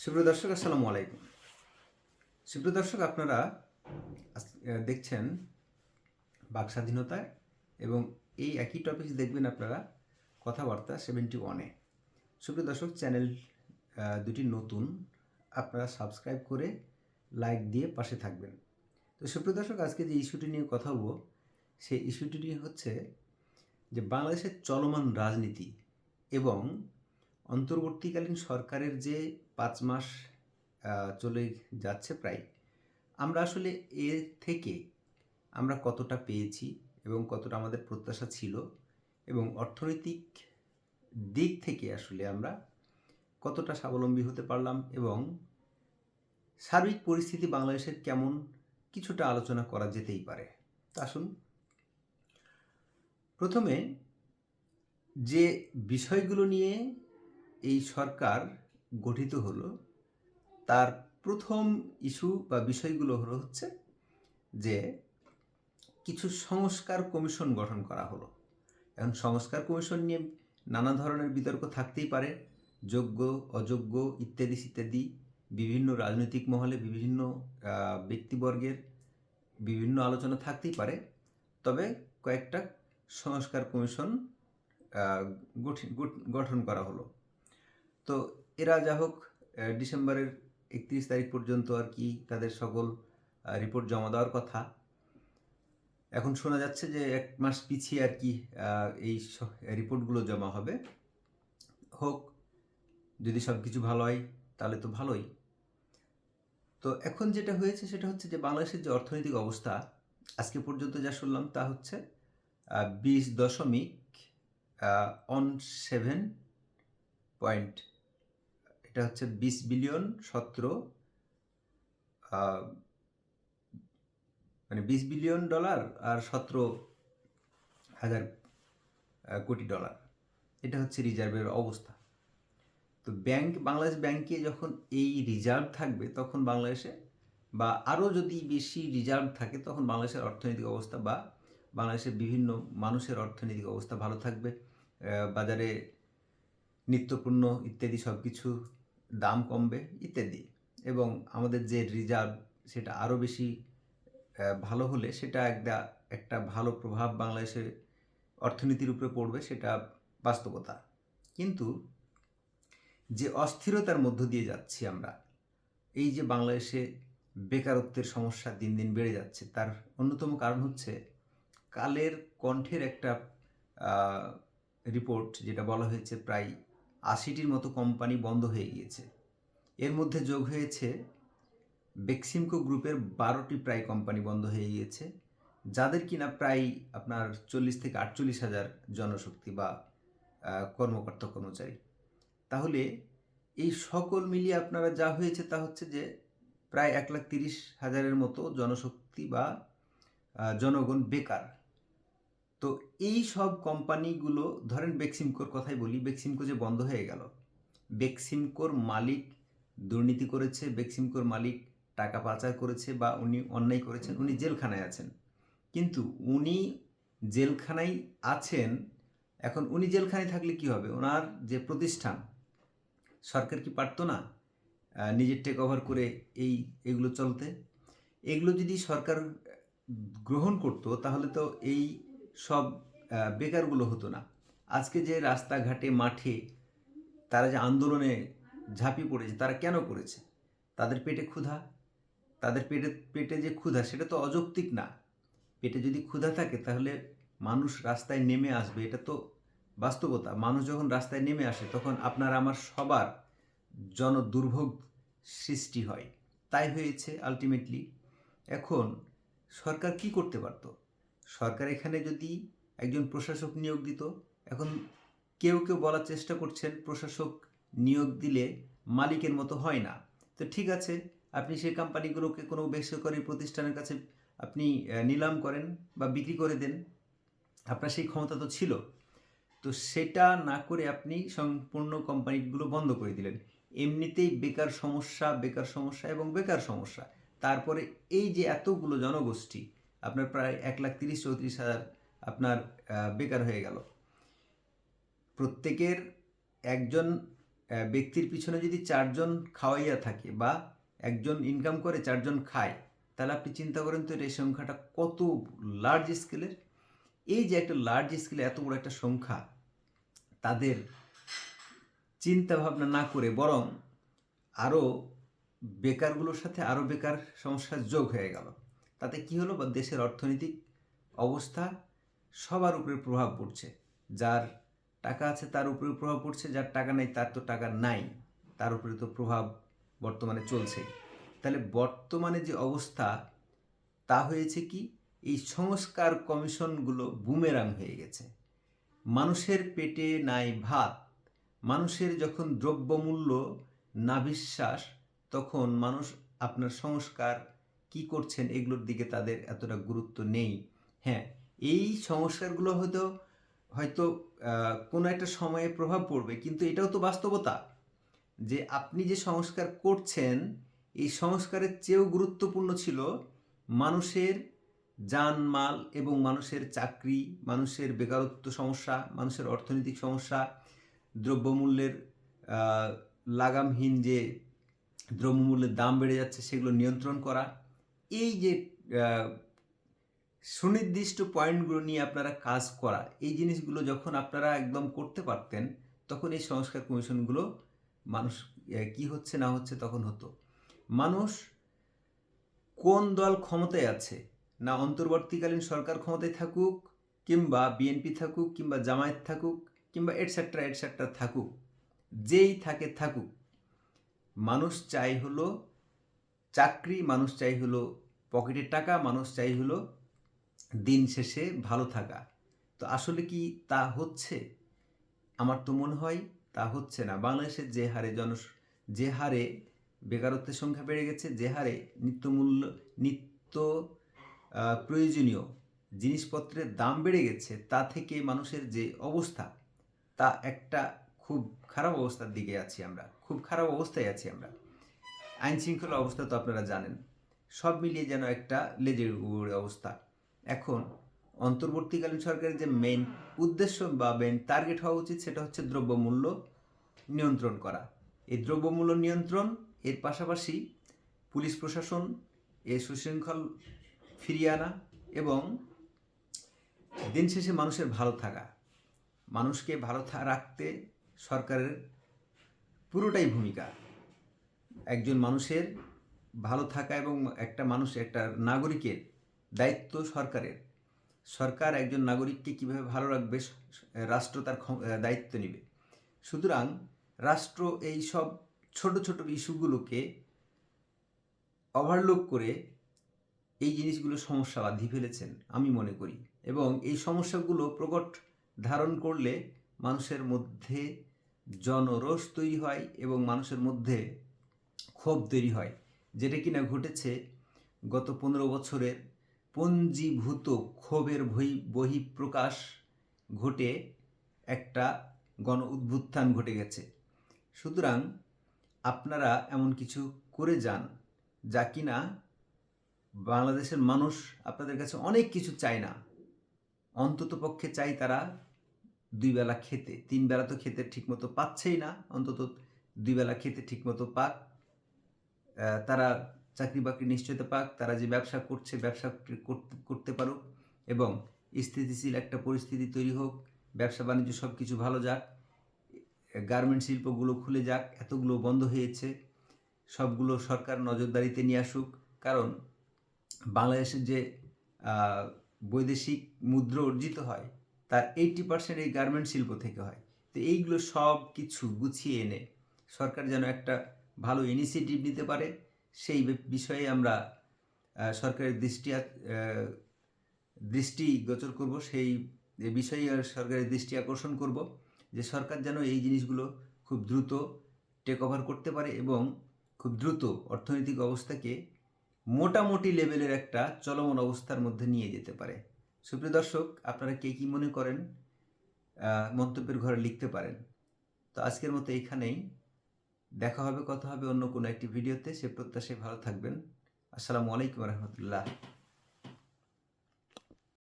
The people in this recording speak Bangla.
সুপ্রিয় দর্শক, আসসালামু আলাইকুম। সুপ্রিয় দর্শক, আপনারা দেখছেন বাক স্বাধীনতায় এবং এই একই টপিক দেখবেন আপনারা কথাবার্তা সেভেন্টি ওয়ানে সুপ্রিয় দর্শক চ্যানেল দুটি নতুন, আপনারা সাবস্ক্রাইব করে লাইক দিয়ে পাশে থাকবেন। তো সুপ্রিয় দর্শক, আজকে যে ইস্যুটি নিয়ে কথা বলব, সেই ইস্যুটি নিয়ে হচ্ছে যে বাংলাদেশের চলমান রাজনীতি এবং অন্তর্বর্তীকালীন সরকারের যে পাঁচ মাস চলে যাচ্ছে প্রায়। আমরা আসলে এর থেকে আমরা কতটা পেয়েছি এবং কতটা আমাদের প্রত্যাশা ছিল এবং অর্থনৈতিক দিক থেকে আসলে আমরা কতটা স্বাবলম্বী হতে পারলাম এবং সার্বিক পরিস্থিতি বাংলাদেশের কেমন কিছুটা আলোচনা করা যেতেই পারে। আসুন। প্রথমে যে বিষয়গুলো নিয়ে এই সরকার গঠিত হলো, তার প্রথম ইস্যু বা বিষয়গুলো হলো হচ্ছে যে কিছু সংস্কার কমিশন গঠন করা হলো। এখন সংস্কার কমিশন নিয়ে নানা ধরনের বিতর্ক থাকতেই পারে। যোগ্য, অযোগ্য ইত্যাদি ইত্যাদি বিভিন্ন রাজনৈতিক মহলে বিভিন্ন ব্যক্তিবর্গের বিভিন্ন আলোচনা থাকতেই পারে। তবে কয়েকটা সংস্কার কমিশন গঠন করা হলো। তো এরা যা হোক ডিসেম্বরের একত্রিশ তারিখ পর্যন্ত আর কি তাদের সকল রিপোর্ট জমা দেওয়ার কথা। এখন শোনা যাচ্ছে যে এক মাস পিছিয়ে আর কি এই রিপোর্টগুলো জমা হবে। হোক, যদি সব কিছু ভালো হয়, তাহলে তো ভালোই। তো এখন যেটা হয়েছে সেটা হচ্ছে যে বাংলাদেশের যে অর্থনৈতিক অবস্থা, আজকে পর্যন্ত যা শুনলাম তা হচ্ছে বিশ দশমিক অন সেভেন পয়েন্ট এটা হচ্ছে বিশ বিলিয়ন সতেরো মানে বিশ বিলিয়ন ডলার আর সতেরো হাজার কোটি ডলার। এটা হচ্ছে রিজার্ভের অবস্থা। তো ব্যাংক, বাংলাদেশ ব্যাংকে যখন এই রিজার্ভ থাকবে, তখন বাংলাদেশে বা আরও যদি বেশি রিজার্ভ থাকে, তখন বাংলাদেশের অর্থনৈতিক অবস্থা বা বাংলাদেশের বিভিন্ন মানুষের অর্থনৈতিক অবস্থা ভালো থাকবে। বাজারে নিত্যপণ্য ইত্যাদি সব কিছু দাম কমবে ইত্যাদি। এবং আমাদের যে রিজার্ভ সেটা আরও বেশি ভালো হলে সেটা একটা একটা ভালো প্রভাব বাংলাদেশের অর্থনীতির উপরে পড়বে সেটা বাস্তবতা। কিন্তু যে অস্থিরতার মধ্য দিয়ে যাচ্ছি আমরা, এই যে বাংলাদেশে বেকারত্বের সমস্যা দিন দিন বেড়ে যাচ্ছে, তার অন্যতম কারণ হচ্ছে কালের কণ্ঠের একটা রিপোর্ট যেটা বলা হয়েছে প্রায় আশিটির মতো কোম্পানি বন্ধ হয়ে গিয়েছে। এর মধ্যে যোগ হয়েছে বেক্সিমকো গ্রুপের বারোটি প্রায় কোম্পানি বন্ধ হয়ে গিয়েছে, যাদের কিনা প্রায় আপনার চল্লিশ থেকে আটচল্লিশ হাজার জনশক্তি বা কর্মকর্তা কর্মচারী। তাহলে এই সকল মিলিয়ে আপনারা যা হয়েছে তা হচ্ছে যে প্রায় এক লাখ তিরিশ হাজারের মতো জনশক্তি বা জনগণ বেকার। তো এই সব কোম্পানিগুলো ধরেন বেক্সিমকোর কথাই বলি, বেক্সিমকো যে বন্ধ হয়ে গেল। বেক্সিমকোর মালিক দুর্নীতি করেছে, বেক্সিমকোর মালিক টাকা পাচার করেছে বা উনি অন্যায় করেছেন, উনি জেলখানায় আছেন। কিন্তু উনি জেলখানায় আছেন, এখন উনি জেলখানায় থাকলে কি হবে? ওনার যে প্রতিষ্ঠান, সরকার কি পারতো না নিজের টেক ওভার করে এই, এগুলো চলতে? এগুলো যদি সরকার গ্রহণ করতো, তাহলে তো এই সব বেকারগুলো হতো না। আজকে যে রাস্তাঘাটে, মাঠে তারা যে আন্দোলনে ঝাঁপিয়ে পড়েছে, তারা কেন করেছে? তাদের পেটে ক্ষুধা? তাদের পেটে পেটে যে ক্ষুধা, সেটা তো অযৌক্তিক না। পেটে যদি ক্ষুধা থাকে, তাহলে মানুষ রাস্তায় নেমে আসবে, এটা তো বাস্তবতা। মানুষ যখন রাস্তায় নেমে আসে, তখন আপনার, আমার সবার জন দুর্ভোগ সৃষ্টি হয়। তাই হয়েছে আলটিমেটলি এখন সরকার কি করতে পারতো? সরকার এখানে যদি একজন প্রশাসক নিয়োগ দিত, এখন কেউ কেউ বলার চেষ্টা করছেন প্রশাসক নিয়োগ দিলে মালিকের মতো হয় না। তো ঠিক আছে, আপনি সেই কোম্পানিগুলোকে কোনো বেসরকারি প্রতিষ্ঠানের কাছে আপনি নিলাম করেন বা বিক্রি করে দেন, আপনার সেই ক্ষমতা তো ছিল। তো সেটা না করে আপনি সম্পূর্ণ কোম্পানিগুলো বন্ধ করে দিলেন। এমনিতেই বেকার সমস্যা বেকার সমস্যা এবং বেকার সমস্যা। তারপরে এই যে এতগুলো জনগোষ্ঠী আপনার প্রায় এক লাখ তিরিশ, চৌত্রিশ হাজার আপনার বেকার হয়ে গেল। প্রত্যেকের একজন ব্যক্তির পিছনে যদি চারজন খাওয়াইয়া থাকে বা একজন ইনকাম করে, চারজন খায়, তাহলে আপনি চিন্তা করেন তো এই সংখ্যাটা কত লার্জ স্কেলের এই যে একটা লার্জ স্কেলে এত বড় একটা সংখ্যা, তাদের চিন্তা ভাবনা না করে বরং আরও বেকারগুলোর সাথে আরও বেকার সমস্যা যোগ হয়ে গেল। তাতে কি হলো? বা দেশের অর্থনৈতিক অবস্থা সবার উপরে প্রভাব পড়ছে। যার টাকা আছে তার উপরে প্রভাব পড়ছে, যার টাকা নেই তার তো টাকা নাই, তার উপরে তো প্রভাব বর্তমানে চলছে। তাহলে বর্তমানে যে অবস্থা, তা হয়েছে কি? এই সংস্কার কমিশনগুলো বুমেরাং হয়ে গেছে। মানুষের পেটে নাই ভাত। মানুষের যখন দ্রব্যমূল্য না বিশ্বাস তখন মানুষ আপনার সংস্কার কি করছেন এগুলোর দিকে তাদের এতটা গুরুত্ব নেই। হ্যাঁ এই সংস্কারগুলো হয়তো হয়তো কোনো একটা সময়ে প্রভাব পড়বে, কিন্তু এটাও তো বাস্তবতা যে আপনি যে সংস্কার করছেন, এই সংস্কারের চেয়েও গুরুত্বপূর্ণ ছিল মানুষের জানমাল এবং মানুষের চাকরি, মানুষের বেকারত্ব সমস্যা, মানুষের অর্থনৈতিক সমস্যা, দ্রব্যমূল্যের লাগামহীন যে দ্রব্যমূল্যের দাম বেড়ে যাচ্ছে, সেগুলো নিয়ন্ত্রণ করা এই যে সুনির্দিষ্ট পয়েন্টগুলো নিয়ে আপনারা কাজ করা, এই জিনিসগুলো যখন আপনারা একদম করতে পারতেন, তখন এই সংস্কার কমিশনগুলো মানুষ কি হচ্ছে না হচ্ছে তখন হতো। মানুষ কোন দল ক্ষমতায় আছে, না অন্তর্বর্তীকালীন সরকার ক্ষমতায় থাকুক, কিংবা বিএনপি থাকুক, কিংবা জামায়াত থাকুক, কিংবা এটসেট্রা এটসেট্রা থাকুক, যেই থাকে থাকুক, মানুষ চাই হলো চাকরি, মানুষ চাই হলো পকেটের টাকা, মানুষ চাই হলো দিন শেষে ভালো থাকা। তো আসলে কি তা হচ্ছে? আমার তো মনে হয় তা হচ্ছে না। বাংলাদেশের যে হারে জন, যে হারে বেকারত্বের সংখ্যা বেড়ে গেছে, যে হারে নিত্যমূল্য, নিত্য প্রয়োজনীয় জিনিসপত্রের দাম বেড়ে গেছে, তা থেকে মানুষের যে অবস্থা, তা একটা খুব খারাপ অবস্থার দিকে আছি আমরা। খুব খারাপ অবস্থায় আছি আমরা। আইন শৃঙ্খলা অবস্থা তো আপনারা জানেন। সব মিলিয়ে যেন একটা লেজের উপরে অবস্থা। এখন অন্তর্বর্তীকালীন সরকারের যে মেইন উদ্দেশ্য বা মেইন টার্গেট হওয়া উচিত সেটা হচ্ছে দ্রব্যমূল্য নিয়ন্ত্রণ করা। এই দ্রব্যমূল্য নিয়ন্ত্রণ, এর পাশাপাশি পুলিশ প্রশাসন, এ সুশৃঙ্খল ফিরিয়ে আনা এবং দিন শেষে মানুষের ভালো থাকা। মানুষকে ভালো রাখতে সরকারের পুরোটাই ভূমিকা। একজন মানুষের ভালো থাকা এবং একটা মানুষ, একটা নাগরিকের দায়িত্ব সরকারের। সরকার একজন নাগরিককে কীভাবে ভালো রাখবে রাষ্ট্র তার দায়িত্ব নেবে। সুতরাং রাষ্ট্র এই সব ছোট ছোট ইস্যুগুলোকে ওভারলুক করে এই জিনিসগুলো সমস্যা বাঁধি ফেলেছেন, আমি মনে করি। এবং এই সমস্যাগুলো প্রকট ধারণ করলে মানুষের মধ্যে জনরোষ তৈরি হয় এবং মানুষের মধ্যে ক্ষোভ তৈরি হয়। যেটা কিনা ঘটেছে গত পনেরো বছরের পঞ্জীভূত ক্ষোভের বহি বহিঃপ্রকাশ ঘটে একটা গণ উদ্ভুত্থান ঘটে গেছে। সুতরাং আপনারা এমন কিছু করে যান যা কিনা বাংলাদেশের মানুষ আপনাদের কাছে অনেক কিছু চায় না। অন্তত পক্ষে চাই তারা দুই বেলা খেতে। তিন বেলা তো খেতে ঠিকমতো পাচ্ছেই না। অন্তত দুই বেলা খেতে ঠিকমতো পাক। তারা চাকরি বাকরি নিশ্চয়তা পাক, তারা যে ব্যবসা করছে, ব্যবসা করতে পারুক এবং স্থিতিশীল একটা পরিস্থিতি তৈরি হোক, ব্যবসা বাণিজ্য সব কিছু ভালো যাক গার্মেন্ট শিল্পগুলো খুলে যাক, এতগুলো বন্ধ হয়েছে, সবগুলো সরকার নজরদারিতে নিয়ে আসুক। কারণ বাংলাদেশের যে বৈদেশিক মুদ্রা অর্জিত হয়, তার এইটি পার্সেন্ট এই গার্মেন্ট শিল্প থেকে হয়। তো এইগুলো সব কিছু গুছিয়ে এনে সরকার যেন একটা ভালো ইনিশিয়েটিভ নিতে পারে, সেই বিষয়ে আমরা সরকারের দৃষ্টি দৃষ্টি গোচর করব। সেই বিষয়ে সরকারের দৃষ্টি আকর্ষণ করব যে সরকার যেন এই জিনিসগুলো খুব দ্রুত টেক ওভার করতে পারে এবং খুব দ্রুত অর্থনৈতিক অবস্থাকে মোটামুটি লেভেলের একটা চলমান অবস্থার মধ্যে নিয়ে যেতে পারে। সুপ্রিয় দর্শক, আপনারা কে কী মনে করেন? মন্তব্যের ঘরে লিখতে পারেন। তো আজকের মতো এইখানেই দেখা হবে, কথা হবে অন্য কোনো একটি ভিডিওতে। সে প্রত্যাশায় ভালো থাকবেন। আসসালামু আলাইকুম রহমতুল্লাহ।